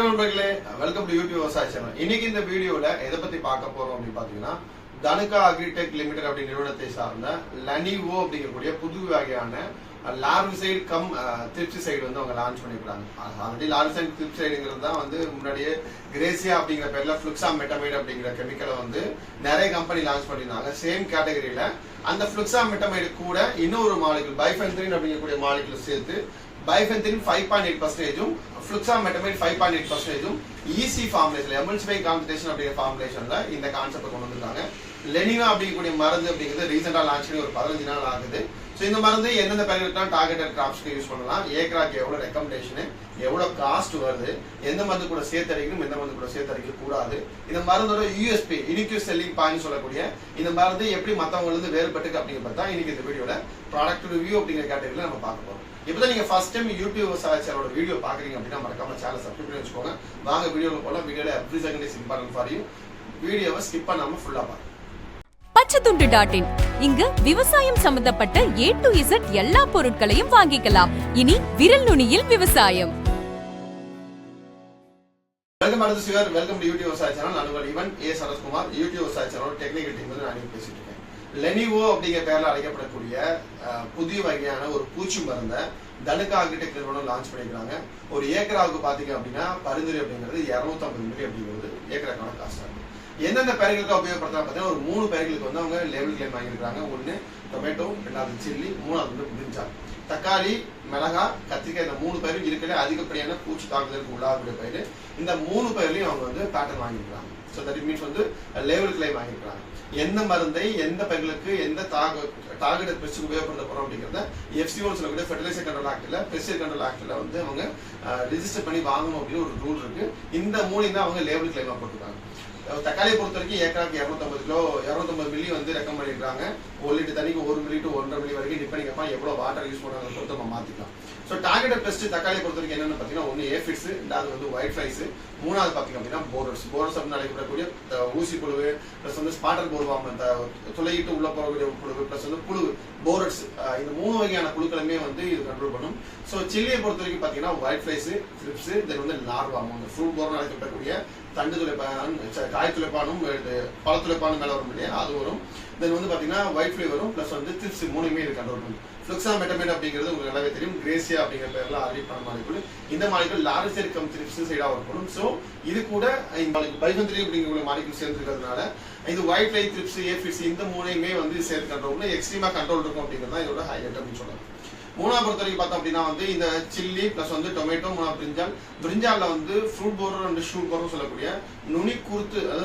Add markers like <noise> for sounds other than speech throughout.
To YouTube விவசாய channel இன்னைக்கு இந்த வீடியோல எதை பத்தி பார்க்க போறோம் அப்படின்னு பாத்தீங்கன்னா தனுகா அக்ரிடெக் லிமிடெட் அப்படி நிறுவனத்தை சார்ந்த லனிவோ அப்படிங்கக்கூடிய புது வகையான லார்விசைடு கம் திருப்தி சைடு வந்து அவங்க லான்ச் பண்ணிருக்காங்க. ஆல்ரெடி லார்விசைடு திருப்தி சைடுங்கிறது தான் வந்து முன்னாடியே கிரேசியா அப்படிங்கிற பேர்ல ஃப்ளுக்ஸா மெட்டமைடு அப்படிங்கிற கெமிக்கலை வந்து நிறைய கம்பெனி லான்ச் பண்ணியிருந்தாங்க. சேம் கேட்டகரியில அந்த ஃப்ளுக்ஸா மெட்டமைடு கூட இன்னொரு மாலிகுல் பைஃபென்த்ரின் அப்படிங்கக்கூடிய மாலிகுல் சேர்த்து பைஃபென்தின் ஃபைவ் பாயிண்ட் எயிட் பர்சன்டேஜும் fluxametamide five point eight பர்சன்டேஜும் ஈஸி ஃபார்முலேஷன் எமல்சிஃபை காம்படிஷன் அப்படிங்கிற ஃபார்முலேஷன்ல இந்த கான்செப்ட் கொண்டு வந்திருக்காங்க. லெனினா அப்படிங்கக்கூடிய மருந்து அப்படிங்கிறது ரீசெண்டாக லான்ச் பண்ணி ஒரு பதினஞ்சு நாள் ஆகுது. ஸோ இந்த மருந்து எந்தெந்த பயிர்களுக்கு டார்கெட்டட் கிராப்ஸ்க்கு யூஸ் பண்ணலாம் ஏக்கராக்கு எவ்வளோ ரெக்கமெண்டேஷனு எவ்வளோ காஸ்ட் வருது எந்த மருந்து கூட சேர்த்தடிக்கணும் எந்த மருந்து கூட சேர்த்தடிக்க கூடாது. இந்த மருந்தோட யூஎஸ்பி இனிக்யூ செல்லிங் பாயிண்ட் சொல்லக்கூடிய இந்த மருந்து எப்படி மற்றவங்களுக்கு வேறுபட்டுக்கு அப்படிங்கிறத இன்னைக்கு இந்த வீடியோவில் ப்ராடக்ட் ரிவ்யூ அப்படிங்கிற கேட்டகரியில் நம்ம பார்க்க போகிறோம் இப்போதான் நீங்க ஃபர்ஸ்ட் டைம் யூடியூப் சேனலோட வீடியோ பாக்குறீங்க அப்படின்னா மறக்காம சேனல் சப்ஸ்கிரைப் பண்ணி வச்சுக்கோங்க. வாங்க வீடியோல போலாம். வீடியோல every second is important for you வீடியோவை ஸ்கிப் பண்ணாம ஃபுல்லா பாருங்க. பச்சைத்துண்டு டாட் இன் இங்கு விவசாயம் சம்பந்தப்பட்ட ஏ டு இசட் எல்லா பொருட்களையும் வாங்கிக்கலாம். இனி விரல் நுனியில் விவசாயம். வெல்கம் அடுத்த சிவர் வெல்கம் டு யூடியூப் விவசாய சேனல் நான் உங்கள் இவன் ஏ சரத்குமார். யூடியூப் விவசாய சேனலோட டெக்னிக்கல் டீம் வந்து நான் பேசிட்டு இருக்கேன். லெனிவோ அப்படிங்கிற பேரில் அழைக்கப்படக்கூடிய புதிய வகையான ஒரு பூச்சி மருந்தை தனுக்கா அக்ரிடெக் நிறுவனம் லான்ச் பண்ணிக்கிறாங்க ஒரு ஏக்கராவுக்கு பார்த்தீங்க அப்படின்னா பரிந்துரை அப்படிங்கிறது 250 மில்லி அப்படிங்கிறது ஏக்கராக்கான காஸ்ட் ஆகும் எந்தெந்த பயிர்களுக்கு உபயோகப்படுத்தலாம் பார்த்தீங்கன்னா ஒரு மூணு பயிர்களுக்கு வந்து அவங்க லேபிள் கிளைம் வாங்கியிருக்காங்க ஒன்று டொமேட்டோ ரெண்டாவது சில்லி மூணாவது வந்து பிரிஞ்சால் தக்காளி மிளகா கத்திரிக்காய் இந்த மூணு பயிரும் இருக்கல அதிகப்படியான பூச்சி தாக்குதலுக்கு உள்ளாகக்கூடிய பயிர். இந்த மூணு பயிர்லையும் அவங்க வந்து பேட்டர்ன் வாங்கிக்கிறாங்க ஸோ தட் மீன்ஸ் வந்து லேபிள் கிளைம் வாங்கிக்கிறாங்க எந்த மருந்தை எந்த பயிர்களுக்கு எந்த தாக டார்கெட் பெஸ்ட் உபயோகப்படுத்த போறோம் அப்படிங்கிறத எஃப்சிஓ சொல்லக்கூடிய ஃபெர்டிலைசர் கண்ட்ரோல் ஆக்டில் பெஸ்டிசைட் கண்ட்ரோல் ஆக்டில் வந்து அவங்க ரிஜிஸ்டர் பண்ணி வாங்கணும் அப்படின்னு ஒரு ரூல் இருக்கு. இந்த மூலியம் தான் அவங்க லேபிள் கிளைமா போட்டுருக்காங்க. தக்காளியை பொறுத்த வரைக்கும் ஏக்கராக்கு இரநூத்தம்பது கிலோ இரநூத்தம்பது மில்லி வந்து ரெக்கம் பண்ணிடுறாங்க. ஒரு லிட்டர் தண்ணிக்கு ஒரு மில்லி டு ஒன்றரை மில்லி வரைக்கும் டிபெண்டிங் அப்பா எவ்வளோ வாட்டர் யூஸ் பண்ணுறாங்க பொறுத்து நம்ம மாற்றிக்கலாம் ஸோ டார்கெட் பெஸ்ட் தக்காளியை பொறுத்த வரைக்கும் என்னன்னு பார்த்தீங்கன்னா ஒன்று ஏஃபிட்ஸ் ரெண்டாவது வந்து ஒயிட் ஃப்ரைஸ் மூணாவது பார்த்தீங்க அப்படின்னா போரர்ஸ் போரஸ் அப்படின்னு அழைக்கப்படக்கூடிய ஊசி புழுவு ப்ளஸ் வந்து ஸ்பாட்டர் போர்வாம் இந்த துளையிட்டு உள்ள போகக்கூடிய புழுவு ப்ளஸ் வந்து புழு போரட்ஸ் இந்த மூணு வகையான புழுக்களுமே வந்து இது கண்ட்ரோல் பண்ணும். ஸோ சில்லியை பொறுத்த வரைக்கும் பார்த்தீங்கன்னா ஒயிட் ஃப்ரைஸ் த்ரிப்ஸ் தென் வந்து லார்வா அந்த ஃப்ரூட் போர்னு அழைக்கப்படக்கூடிய தண்டு துளை காய் துளைப்பானும் இது பழ துளைப்பானும் மேலே வரும் இல்லையா? அது வரும். தென் வந்து பார்த்தீங்கன்னா ஒயிட் ஃப்ளை வரும் ப்ளஸ் வந்து திப்ஸ் மூணுமே இது கண்ட்ரோல் பண்ணும் ஃப்ளக்ஸா மெட்டமேட் அப்படிங்கிறது உங்களுக்கு நல்லாவே தெரியும். கிரேசியா அப்படிங்கிற பேர்ல ஆல்ரெடி பண்ண மாலிகுல் இந்த மாலிகுல் லாரிசர் கம் திரிப்ஸ் சைடா ஒர்க் பண்ணும். ஸோ இது கூட இந்த மாலிகுல் பைபந்திரி அப்படிங்கிற மாலிகுல் சேர்ந்துருக்கிறதுனால இது ஒயிட் லைட் திரிப்ஸ் ஏஃபிஸ் இந்த மூணையுமே வந்து சேர்த்து கண்ட்ரோல் எக்ஸ்ட்ரீமா கண்ட்ரோல் இருக்கும் அப்படிங்கிறது தான் இதோட ஹைலைட் அப்படின்னு சொல்லலாம் மூணாவது பொறுத்த வரைக்கும் பார்த்தோம் அப்படின்னா வந்து இந்த சில்லி ப்ளஸ் வந்து டொமேட்டோ மூணாவது பிரிஞ்சால் பிரிஞ்சாலில் வந்து fruit borer and shoot borer சொல்லக்கூடிய நுனி குருத்து அதாவது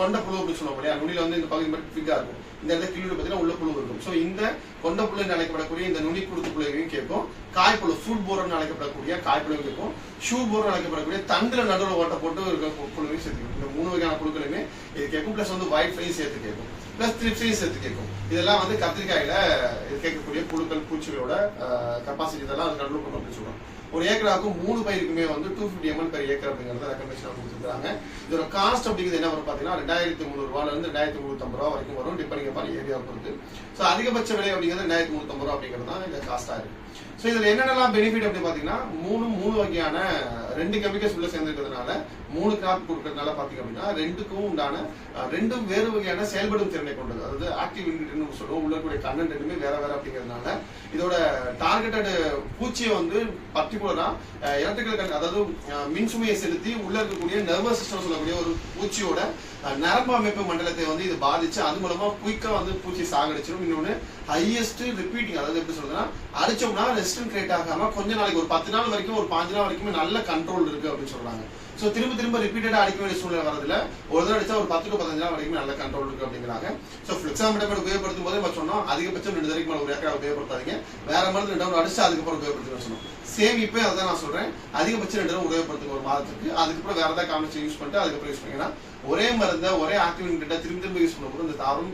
கொண்ட புழு அப்படின்னு இல்லையா? நுனியில் வந்து இந்த பகுதி மட்டும் ஃபிகா இருக்கும். இந்த இடத்துல கிள்ளு பார்த்தீங்கன்னா உள்ள புழு இருக்கும். ஸோ இந்த கொண்ட புழு அழைக்கப்படக்கூடிய இந்த நுனி குடுத்து புழுவையும் கேட்கும் காய்ப்புழு ஃபுட் போர்னு அழைக்கப்படக்கூடிய காய்ப்புழுவும் கேட்கும் ஷூ போர்டர் அழைக்கப்படக்கூடிய தண்டுல நடுவில் ஓட்ட போட்டு இருக்க புழுவையும் சேர்த்துக்கும் இந்த மூணு வகையான புழுக்களுமே இது கேட்கும் ப்ளஸ் வந்து ஒயிட் ஃப்ரையும் சேர்த்து கேட்கும் ப்ளஸ் த்ரிப்ஸையும் சேர்த்து கேட்கும் இதெல்லாம் வந்து கத்திரிக்காயில இது கேட்கக்கூடிய புழுக்கள் பூச்சிகளோட கெப்பாசிட்டி இதெல்லாம் அது கண்ட்ரோல் பண்ணும் அப்படின்னு சொல்லுவோம் ஒரு ஏக்கராவுக்கு மூணு பயிருக்குமே வந்து two fifty ML per acre அப்படிங்கறத ரெக்கமெண்டேஷன் கொடுத்துருக்காங்க. இதோட காஸ்ட் அப்படிங்கிறது என்ன வரும் பார்த்தீங்கன்னா ரெண்டாயிரத்தி முந்நூறு ரூபாயில இருந்து ரெண்டாயிரத்தி முந்நூற்றம்பது ரூபா வரைக்கும் வரும் டிபெண்டிங் அப்பான் ஏரியா பொறுத்து. ஸோ அதிகபட்ச விலை அப்படிங்கிறது ரெண்டாயிரத்தி முந்நூற்றம்பது ரூபா அப்படிங்கிறது தான் இந்த காஸ்டா இருக்கு. ஸோ இதுல என்னென்னலாம் பெனிஃபிட் அப்படி பார்த்தீங்கன்னா மூணு மூணு வகையான ரெண்டு கெமிக்கல்ஸ் உள்ள சேர்ந்துருக்கிறதுனால மூணு கிராப் கொடுக்கறதுனால பார்த்தீங்க அப்படின்னா ரெண்டுக்கும் உண்டான ரெண்டும் வேறு வகையான செயல்படும் திறனை கொண்டது. அதாவது ஆக்டிவ் இன்கிரிடியன்ட் சொல்லுவோம். உள்ள இருக்கக்கூடிய கண்டென்ட் ரெண்டுமே வேற வேற அப்படிங்கிறதுனால இதோட டார்கெட்டட் பூச்சியை வந்து பர்டிகுலரா எலக்ட்ரிக்கல் அதாவது மின்சுமையை மின் சுமையை செலுத்தி உள்ள இருக்கக்கூடிய நர்வஸ் சிஸ்டம் சொல்லக்கூடிய ஒரு பூச்சியோட நரம்பு அமைப்பு மண்டலத்தை வந்து இது பாதிச்சு அது மூலமா குயிக்கா வந்து பூச்சி சாகடிச்சிடும் இன்னொன்னு ஹையஸ்ட் ரிப்பீட்டிங் அதாவது எப்படி சொல்றதுன்னா அடிச்சோம்னா ரெசிஸ்டன்ட் கிரியேட் ஆகாம கொஞ்ச நாளைக்கு ஒரு பத்து நாள் வரைக்கும் ஒரு பாஞ்சு நாள் வரைக்கும் நல்ல கண்ட்ரோல் இருக்கு அப்படின்னு சொல்றாங்க. சோ திரும்ப திரும்ப ரிப்பீட்டடா அடிக்க வேண்டிய சூழ்நிலை வரதுல ஒரு தடவை அடிச்சா ஒரு பத்து டு பதினஞ்சு நாள் வரைக்கும் நல்ல கண்ட்ரோல் இருக்கு அப்படிங்கிறாங்க. சோ பிளெக்ஸாமீட்டர் உபயோகப்படுத்தும் போதே நம்ம சொன்னோம் அதிகபட்சம் ரெண்டு தடவைக்கு மேலே ஒரு ஏக்கரா உபயோகப்படுத்தாதீங்க. வேற மருந்து ரெண்டு தடவை அடிச்சு அதுக்கப்புறம் உபயோகப்படுத்துங்க சொன்னோம். சேம் இப்போ அதான் நான் சொல்றேன். அதிகபட்சம் ரெண்டு தடவை உபயோகப்படுத்துங்க ஒரு மாதத்துக்கு. அதுக்கப்புறம் வேற ஏதாவது காமிச்சு யூஸ் பண்ணிட்டு அதுக்கப்புறம் யூஸ் பண்ணீங்கன்னா ஒரே மருந்தை ஒரே ஆக்டிவ் திரும்ப திரும்ப யூஸ் பண்ணும்போது இந்த தாவரம்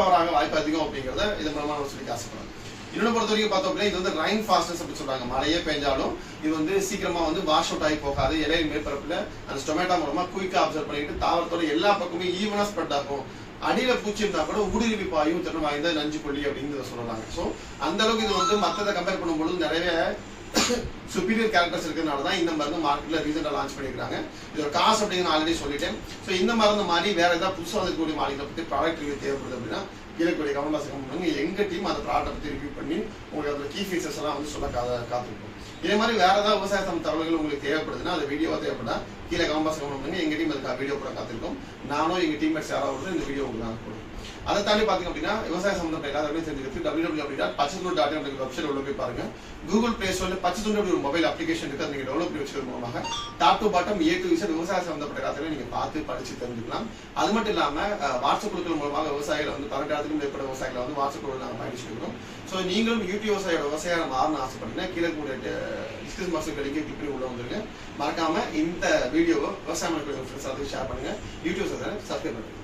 பவராக வாய்ப்பு அதிகம் அப்படிங்கிறத இது மூலமா நான் சொல்லி ஆசைப்படுறேன் இன்னொன்று பொறுத்த வரைக்கும் பார்த்தோம் அப்படின்னா இது வந்து ரைன் ஃபாஸ்ட்னஸ் அப்படின்னு சொல்றாங்க. மழையே பெஞ்சாலும் இது வந்து சீக்கிரமா வந்து வாஷ் அவுட் ஆகி போகாது. இலையின் மேற்பரப்புல அந்த ஸ்டொமேட்டா மூலமா குயிக்கா அப்சர்வ் பண்ணிட்டு தாவரத்தோட எல்லா பக்கமும் ஈவனா ஸ்ப்ரெட் ஆகும். அடியில பூச்சி இருந்தா கூட ஊடுருவி பாயும் திறன் வாய்ந்த நஞ்சு கொல்லி அப்படிங்கிறத சொல்லலாங்க ஸோ அந்த அளவுக்கு இது வந்து மற்றதை கம்பேர் பண்ணும்பொழுது நிறைய <coughs> சுப்பீரியர் கேரக்டர்ஸ் இருக்கிறதுனால தான் இந்த மருந்து மார்க்கெட்ல ரீசெண்டாக லான்ச் பண்ணியிருக்காங்க இதோட காசு அப்படிங்கிற ஆல்ரெடி சொல்லிட்டேன். ஸோ இந்த மருந்து மாதிரி வேற ஏதாவது புதுசாக வந்துக்கூடிய மாலிகளை பற்றி ப்ராடக்ட் தேவைப்படுது அப்படின்னா கீழே கூடிய கமெண்ட் பண்ணுங்க எங்க டீம் அந்த ப்ராடக்ட் பத்தி ரிவ்யூ பண்ணி உங்களுக்கு அதோட கீ ஃபீச்சர்ஸ் எல்லாம் வந்து சொல்ல காத்திருக்கும் இதே மாதிரி வேற ஏதாவது விவசாய சம்மந்த தகவல்கள் உங்களுக்கு தேவைப்படுதுன்னா அது வீடியோவா தேவைப்படா கீழே கமெண்ட் பாக்ஸ் கமெண்ட் பண்ணுங்க. எங்க டீம் அதுக்கு வீடியோ கூட காத்திருக்கும். நானும் எங்க டீம்மேட்ஸ் யாராவது இந்த வீடியோ உங்களுக்கு நாங்கள் கொடுக்கும் அதை தாண்டி பாத்தீங்க அப்படின்னா விவசாய சம்பந்தப்பட்ட எல்லா தெரிஞ்சுக்கிறது டபிள்யூ டபிள்யூ டாட் பச்சை டாட் அப்படிங்கிற வெப்சைட் உள்ள போய் பாருங்க. கூகுள் பிளே ஸ்டோர்ல பச்சை துண்டு அப்படி ஒரு மொபைல் அப்ளிகேஷன் இருக்கு. அதை நீங்க டெவலப் பண்ணி வச்சுக்கிற மூலமாக top to bottom A to Z விவசாய சம்பந்தப்பட்ட எல்லாத்தையும் நீங்க பார்த்து படிச்சு தெரிஞ்சுக்கலாம். அது மட்டும் இல்லாம வாட்ஸ்அப் குழுக்கள் மூலமாக விவசாயிகள் வந்து பன்னெண்டாயிரத்துக்கும் மேற்பட்ட விவசாயிகளை வந்து வாட்ஸ்அப் குழு நாங்கள் பயணிச்சுட்டு ஸோ நீங்களும் யூடியூப் விவசாயியோட விவசாயம் மாறணும்னு ஆசைப்பட்டீங்கன்னா கீழே கூட டிஸ்கிரிப்ஷன் மாஸ்டர் லிங்க் கிளிக் பண்ணி உள்ள வந்துருங்க. மறக்காம இந்த வீடியோவை விவசாயம் ஃப்ரெண்ட்ஸ் ஷேர் பண்ணுங்கள் யூடியூப் சப்ஸ்கிரைப் பண்ணுங்கள்